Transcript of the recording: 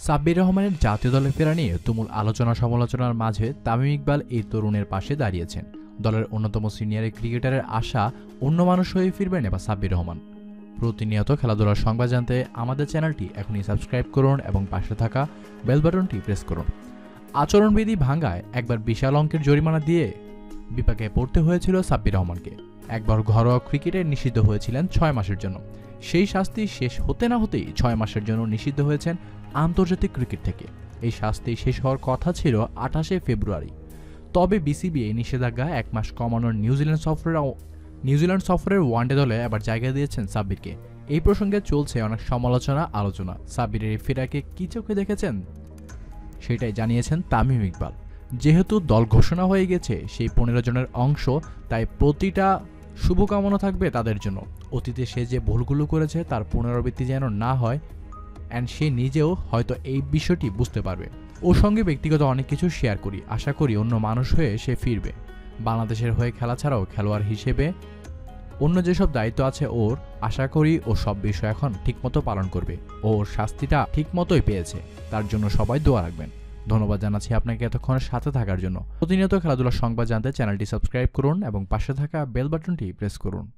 সাব্বির রহমানের জাতীয় দলে ফেরা নিয়ে তুমুল আলোচনা সমালোচনার মাঝে তামিম ইকবাল এই তরুণের পাশে দাঁড়িয়েছেন। দলের অন্যতম সিনিয়র ক্রিকেটারের আশা অন্য মানুষ হয়ে ফিরবেন এবার সাব্বির রহমান। প্রতিনিয়ত খেলাধুলার সংবাদ জানতে আমাদের চ্যানেলটি এখনই সাবস্ক্রাইব করুন এবং পাশে থাকা বেল বাটনটি প্রেস করুন। আচরণবিধি ভাঙ্গায় একবার বিশাল অঙ্কের জরিমানা দিয়ে বিপাকে পড়তে হয়েছিল সাব্বির রহমানকে। একবার ঘরোয়া ক্রিকেটে নিষিদ্ধ হয়েছিলেন ছয় মাসের জন্য। সেই শাস্তি শেষ হতে না হতেই ছয় মাসের জন্য নিষিদ্ধ হয়েছেন আন্তর্জাতিক ক্রিকেট থেকে। এই শাস্তি শেষ হওয়ার কথা ছিল আঠাশে ফেব্রুয়ারি। তবে বিসিবি এই নিষেধাজ্ঞা এক মাস কমানোর নিউজিল্যান্ড সফরের নিউজিল্যান্ড সফরের ওয়ানডে দলে আবার জায়গা দিয়েছেন সাব্বিরকে। এই প্রসঙ্গে চলছে অনেক সমালোচনা, আলোচনা। সাব্বিরের ফেরাকে কি চোখে দেখেছেন? সেটাই জানিয়েছেন তামিম ইকবাল। যেহেতু দল ঘোষণা হয়ে গেছে সেই পনেরো জনের অংশ, তাই প্রতিটা শুভকামনা থাকবে তাদের জন্য। অতীতে সে যে ভুলগুলো করেছে তার পুনরাবৃত্তি যেন না হয় অ্যান্ড সে নিজেও হয়তো এই বিষয়টি বুঝতে পারবে। ওর সঙ্গে ব্যক্তিগত অনেক কিছু শেয়ার করি। আশা করি অন্য মানুষ হয়ে সে ফিরবে। বাংলাদেশের হয়ে খেলা ছাড়াও খেলোয়াড় হিসেবে অন্য যেসব দায়িত্ব আছে ওর, আশা করি ও সব বিষয় এখন ঠিকমতো পালন করবে। ওর শাস্তিটা ঠিকমতোই পেয়েছে। তার জন্য সবাই দোয়া রাখবেন। ধন্যবাদ জানাচ্ছি আপনাকে এতক্ষণ সাথে থাকার জন্য। প্রতিনিয়ত খেলাধুলার সংবাদ জানতে চ্যানেলটি সাবস্ক্রাইব করুন এবং পাশে থাকা বেল বাটনটি প্রেস করুন।